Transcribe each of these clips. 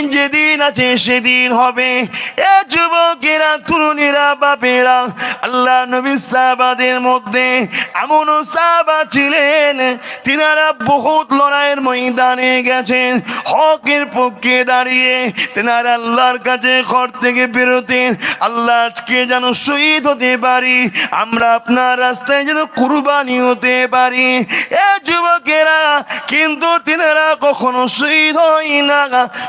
দিন যেদিন আছে সেদিন হবে। এ যুবকেরা, তরুণীরা, বাপেরা, আল্লাহ নবী সাহাবাদের মধ্যে এমন সাহাবা ছিলেন, তিনারা বহুত লড়াইয়ের ময়দানে গেছেন, হকের পক্ষে দাঁড়িয়ে তেনারা আল্লাহর কাছে ঘর থেকে বেরোতেন, আল্লাহ আজকে যেন শহীদ হতে পারি, আমরা আপনার রাস্তায় যেন কুরবানি হতে পারি। এ যুবকেরা, কিন্তু তিনারা কখনো শহীদ হয় না,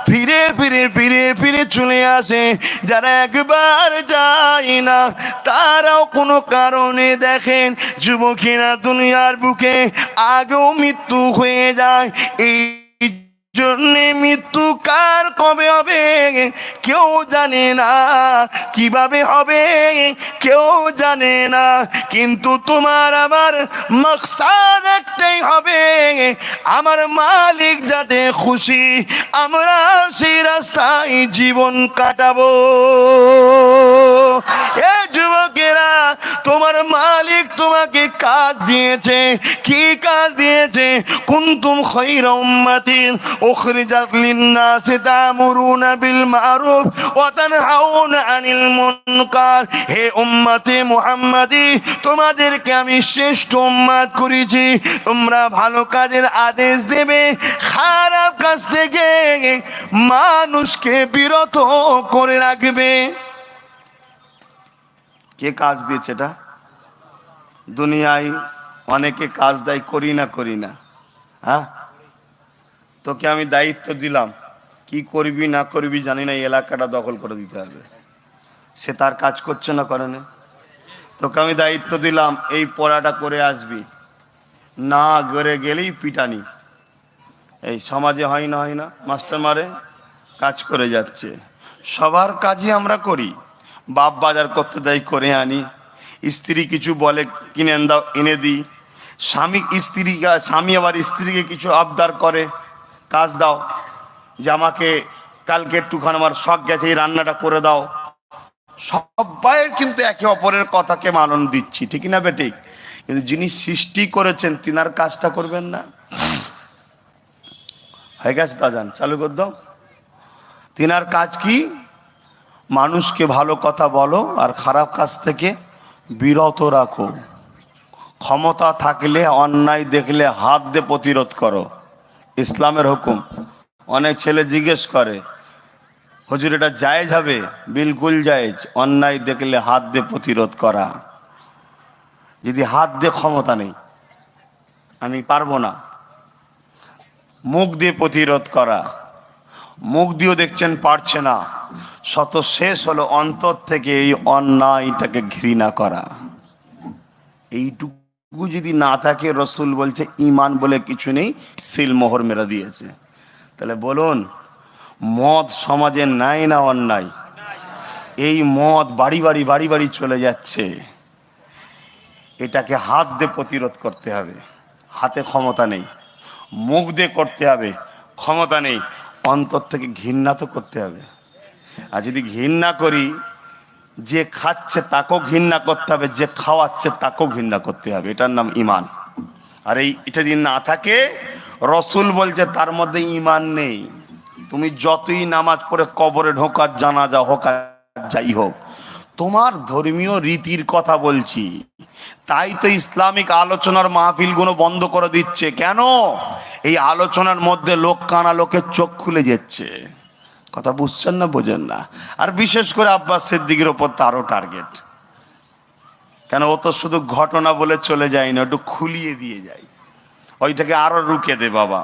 ফিরে ফিরে ফিরে ফিরে চলে আসে। যারা একবার যায় না, তারাও কোনো কারণে দেখেন যুবকেরা দুনিয়ার বুকে আগেও মৃত্যু হয়ে যায়। এই জন্যে মৃত্যু কার কবে হবে? কেউ জানে না কীভাবে হবে। কেউ জানে না, কিন্তু তোমার আমার মকসাদ একটাই হবে। আমার মালিক যাতে খুশি, আমরা সেই রাস্তায় জীবন কাটাবো। তোমার মালিক তোমাকে কাজ দিয়েছে। কি কাজ দিয়েছে? কুন্তুম খৈরা উখরিজাত তা'মুরুনা বিল মা'রুফ ওয়া তানহাউনা আনিল মুনকার। হে উম্মতে মুহাম্মাদি, তোমাদেরকে আমি শ্রেষ্ঠ উম্মাত করেছি। তোমরা ভালো কাজের আদেশ দেবে, খারাপ কাজ থেকে মানুষকে বিরত করে রাখবে। কে কাজ দিয়েছে এটা? দুনিয়ায় অনেকে কাজ দেয়, করি না করি না। হ্যাঁ? তোকে আমি দায়িত্ব দিলাম। কি করবি, না করবি জানি না এলাকাটা দখল করে দিতে হবে। সে তার কাজ করছে না, করে না। তোকে আমি দায়িত্ব দিলাম, এই পড়াটা করে আসবি। না গড়ে গেলেই পিটানি। এই সমাজে হয় না হয় না। মাস্টার মারে কাজ করে যাচ্ছে। সবার কাজই আমরা করি। বাপ বাজার করতে দেয়, করে আনি। স্ত্রী কিছু বলে, কিনে দাও, এনে দিই। স্বামী স্ত্রী, স্বামী আবার স্ত্রীকে কিছু আবদার করে, কাজ দাও। যে আমাকে কালকে একটুখানি আমার শখ গেছে, এই রান্নাটা করে দাও। সবাই কিন্তু একে অপরের কথাকে মানন দিচ্ছি ঠিক না বেঠিক কিন্তু যিনি সৃষ্টি করেছেন, তিনার কাজটা করবেন না। হয়ে গেছে তা যান চালু কর দাও। তিনার কাজ কি? মানুষকে ভালো কথা বলো আর খারাপ কাজ থেকে বিরত রাখো। ক্ষমতা থাকলে, অন্যায় দেখলে হাত দিয়ে প্রতিরোধ করো। ইসলামের হুকুম। অনেক ছেলে জিজ্ঞেস করে, হুজুর, এটা জায়েজ হবে? বিলকুল জায়েজ। অন্যায় দেখলে হাত দিয়ে প্রতিরোধ করা। যদি হাত দিয়ে ক্ষমতা নেই, আমি পারব না। মুখ দিয়ে প্রতিরোধ করা। মুখ দিয়েও দেখছেন পারছে না। শত শেষ হলো অন্তর থেকে এই অন্যায়টাকে ঘৃণা করা। এইটুকু যদি না থাকে, রসুল বলছে ইমান বলে কিছু নেই সিলমোহর মেরা দিয়েছে। তাহলে বলুন, মদ সমাজে নাই না অন্যায়? এই মদ বাড়ি বাড়ি বাড়ি বাড়ি চলে যাচ্ছে। এটাকে হাত দিয়ে প্রতিরোধ করতে হবে। হাতে ক্ষমতা নেই, মুখ দিয়ে করতে হবে। ক্ষমতা নেই, অন্তর থেকে ঘৃণা তো করতে হবে। আর যদি ঘৃণা করি, যে খাচ্ছে তাকেও ঘৃণা করতে হবে, যে খাওয়াচ্ছে তাকেও ঘৃণা করতে হবে। এটার নাম ইমান আর এই, এটা যদি না থাকে, রসুল বলছে তার মধ্যে ইমান নেই। তুমি যতই নামাজ পড়ে কবরে ঢোকার জানাজা হোক যাই হোক, তোমার ধর্মীয় রীতির কথা বলছি। তাই তো ইসলামিক আলোচনার মাহফিলগুলো বন্ধ করে দিচ্ছে। কেন? এই আলোচনার মধ্যে লোক কানা লোকের চোখ খুলে যাচ্ছে। কথা বুঝছেন না, বোঝেন না। আর বিশেষ করে আব্বাস সিদ্দিকের ওপর তারও টার্গেট কেন, ও তো শুধু ঘটনা বলে চলে যায় না, একটু খুলিয়ে দিয়ে যায়। ওইটাকে আরও রুকে দে, বাবা।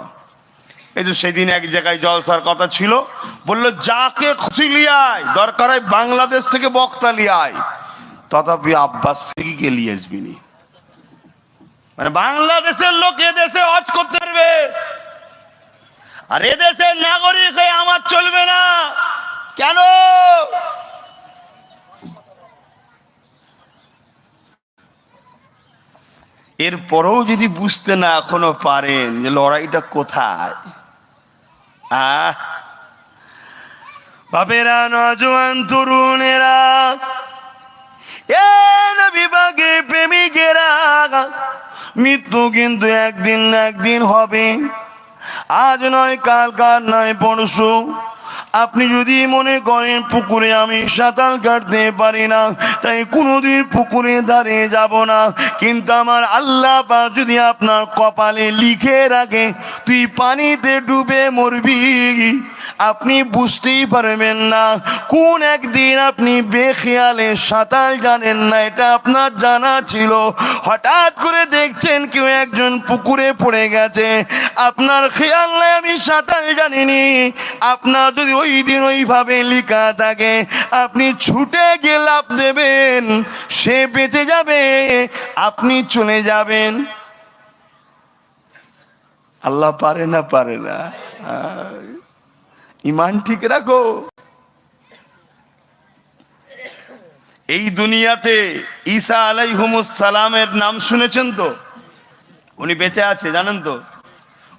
এই যে সেদিন এক জায়গায় জলসার কথা ছিল, বলল, যাকে খুশি লিয়ায় দরকার হয় বাংলাদেশ থেকে বক্তা লিয়ায় তথাপি আব্বাস সিদ্দিকে লিয়ে আসবিনি। মানে বাংলাদেশের লোক এদেশে হজ করতে পারবে। আর এদেশের নাগরিক হয়ে আমার চলবে না। কেন? এরপরেও যদি বুঝতে না এখনও পারেন যে লড়াইটা কোথায়? আহ! বাপেরা নজওয়ান তরুণেরা এ বিভাগে প্রেমিকেরা মৃত্যু কিন্তু একদিন না একদিন হবে। আজ নয়, কাল কাল নয়, পরশু। আপনি যদি মনে করেন পুকুরে আমি সাঁতার কাটতে পারি না, তাই কোনোদিন পুকুরে দাঁড়িয়ে যাব না। কিন্তু আমার আল্লাহ যদি আপনার কপালে লিখে রাখে, তুই পানিতে ডুবে মরবি। আপনি বুঝতেই পারবেন না। কোন একদিন আপনি বেখেয়ালে সাঁতার জানেন না, এটা আপনার জানা ছিল। হঠাৎ করে দেখছেন কেউ একজন পুকুরে পড়ে গেছে। আপনার খেয়াল নাই, আমি সাঁতার জানিনি। আপনার যদি ওই দিন ওইভাবে লিখা থাকে, আপনি ছুটে গিয়ে লাভ দেবেন, সে বেঁচে যাবে, আপনি চলে যাবেন। আল্লাহ পারে না পারে না। ইমান ঠিক রাখো। এই দুনিয়াতে ঈসা সালামের নাম শুনেছেন তো? উনি বেঁচে আছে, জানেন তো?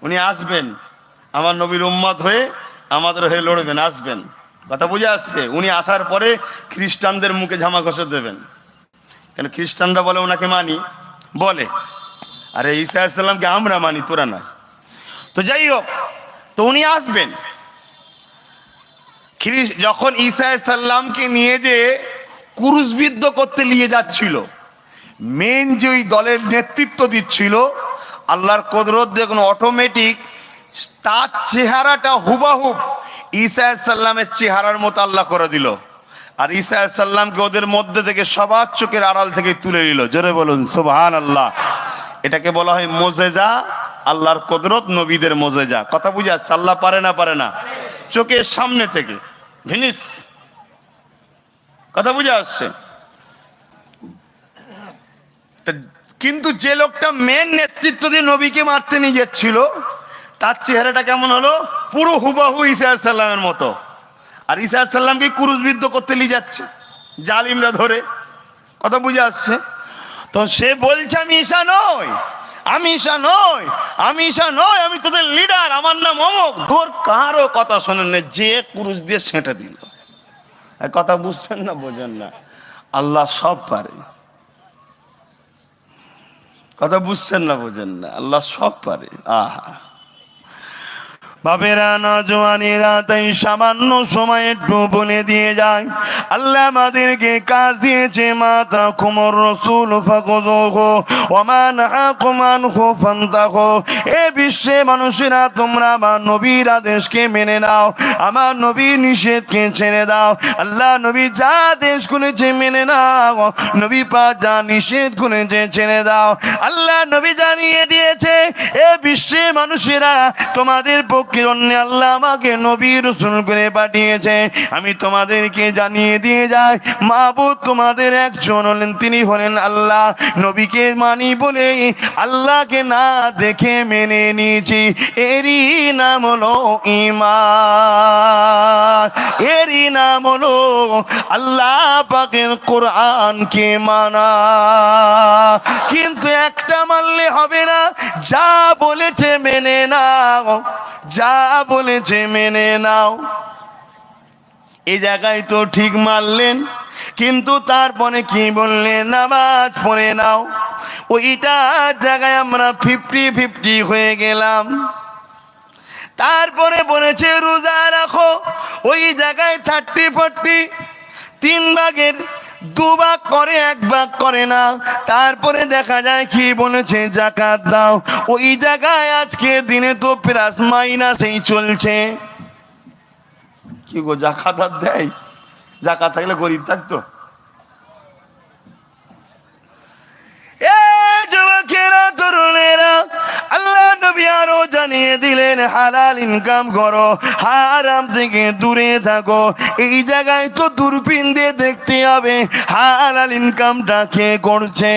উনি আসবেন। আমার নবীর উম্মত হয়ে আমাদের হয়ে লড়বেন, আসবেন। কথা বুঝে আসছে? উনি আসার পরে খ্রিস্টানদের মুখে ঝামা ঘষে দেবেন। কেন খ্রিস্টানরা বলে ওনাকে মানি? বলে। আরে ঈসা সাল্লামকে আমরা মানি, তোরা না তো যাই হোক, তো উনি আসবেন। যখন ঈসা সাল্লামকে নিয়ে যে কুরুশবিদ্ধ করতে নিয়ে যাচ্ছিল মেন যে ওই দলের নেতৃত্ব দিচ্ছিল, আল্লাহর কদরত দেখুন অটোমেটিক তার চেহারাটা হুবাহুব ঈসা সাল্লামের চেহারার মতো আল্লাহ করে দিল। আর ঈসা সাল্লামকে ওদের মধ্যে থেকে সবার চোখের আড়াল থেকে তুলে নিল। জোরে বলুন সুবহান আল্লাহ এটাকে বলা হয় মোজেজা, আল্লাহর কদরত নবীদের মোজেজা। কথা বুঝে আসছে আল্লাহ পারে না পারে না। চোখের সামনে থেকে। ভিনিস কথা বুঝে আসছে? কিন্তু যে লোকটা মেন নেতৃত্ব দিয়ে নবীকে মারতে নিয়ে যাচ্ছিল, তার চেহারাটা কেমন হলো? পুরো হুবাহু ইসা সাল্লামের মতো। আর ইসা সাল্লামকে কুরুশবিদ্ধ করতে নিয়ে যাচ্ছে, জালিমরা ধরে। কথা বুঝে আসছে? তো সে বলছে, আমি ঈশা নই। আমি ঈশা নই, আমি ঈশা নই, আমি তোদের লিডার আমার নাম অমুক। তোর কারও কথা শোনেন না, যে পুরুষ দিয়ে সেঁটে দিল। কথা বুঝছেন না, বোঝেন না। আল্লাহ সব পারে। কথা বুঝছেন না, বোঝেন না, আল্লাহ সব পারে। আহা। বাবেরা নজওয়ানেরা, তাই সামান্য সময় একটু বলে দিয়ে যায়। আল্লাহ আমাদেরকে কাজ দিয়েছে, মাতা কুমর রসুল বিশ্বে মানুষেরা, তোমরা মেনে আমার নিষেধকে ছেড়ে দাও। আল্লাহ নবী যা মেনে নাও, নবী নিষেধ দাও। আল্লাহ জানিয়ে দিয়েছে, এ বিশ্বে মানুষেরা তোমাদের পক্ষে অন্য আল্লাহ আমাকে নবী রসুল করে পাঠিয়েছে। আমি তোমাদেরকে জানিয়ে দিয়ে যাই মাহবুদ তোমাদের একজন হলেন, তিনি হলেন আল্লাহ। নবীকে মানি বলে আল্লাহকে না দেখে মেনে নিয়েছি। এরই নাম হলো ইমান এরই নাম হলো আল্লাহ পাকের কোরআনকে মানা। কিন্তু একটা মানলে হবে না যা বলেছে মেনে নাও, যা বলেছে মেনে নাও। এই জায়গায় তো ঠিক মারলেন কিন্তু তারপরে কি বললেন? নামাজ পড়ে নাও। ওইটার জায়গায় আমরা ফিফটি ফিফটি হয়ে গেলাম। তারপরে বলেছে, রোজা রাখো। ওই জায়গায় থার্টি ফোরটি তিন ভাগের দু ভাগ করে এক ভাগ করে না। তারপরে দেখা যায় কি বলেছে, জাকাত দাও। ওই জায়গায় আজকে দিনে তো প্লাস মাইনাসেই চলছে। কি গো, জাকাত আর দেয়? জাকাত থাকলে গরিব থাকতো? আরও জানিয়ে দিলেন, হালাল ইনকাম করো, হারাম থেকে দূরে থাকো। এই জায়গায় তো দূরবীন দিয়ে দেখতে হবে, হালাল ইনকামটা কে করছে।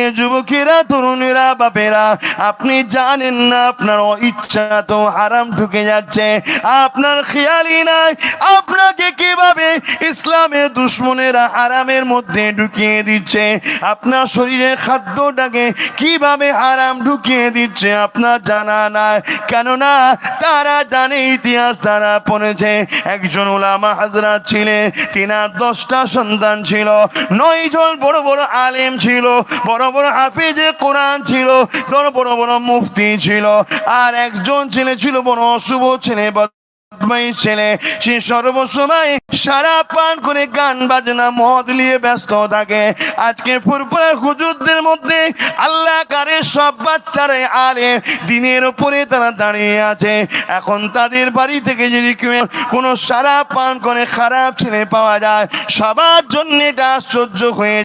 এ যুবকেরা, তরুণেরা, বাপেরা, আপনি জানেন না, আপনার ইচ্ছা তো হারাম ঢুকে যাচ্ছে। আপনার খেয়ালই নাই, আপনাকে কীভাবে ইসলামের দুশ্মনেরা হারামের মধ্যে ঢুকিয়ে দিচ্ছে? আপনার শরীরের খাদ্যটাকে কীভাবে হারাম ঢুকিয়ে দিচ্ছে? আপনার জানা নাই। কেননা তারা জানে ইতিহাস তারা পড়েছে। একজন ওলামা হাজরা ছিলেন, তিনার দশটা সন্তান ছিল। নয় জন বড় বড় আলেম ছিল, বড় বড় হাফিজে কোরআন ছিল, বড় বড় মুফতি ছিল। আর একজন ছেলে ছিল বড় অশুভ ছেলে ছেলে, সে সর্বসময় সারা পান করে গান বাজনা, মদ নিয়ে ব্যস্ত থাকে। আজকে হুজুরদের মধ্যে আল্লাহ কারে সব বাচ্চারে আরে দিনের উপরে তারা দাঁড়িয়ে আছে। এখন তাদের বাড়ি থেকে যদি কেউ কোনো সারা পান করে খারাপ ছেলে পাওয়া যায়, সবার জন্য এটা আশ্চর্য হয়ে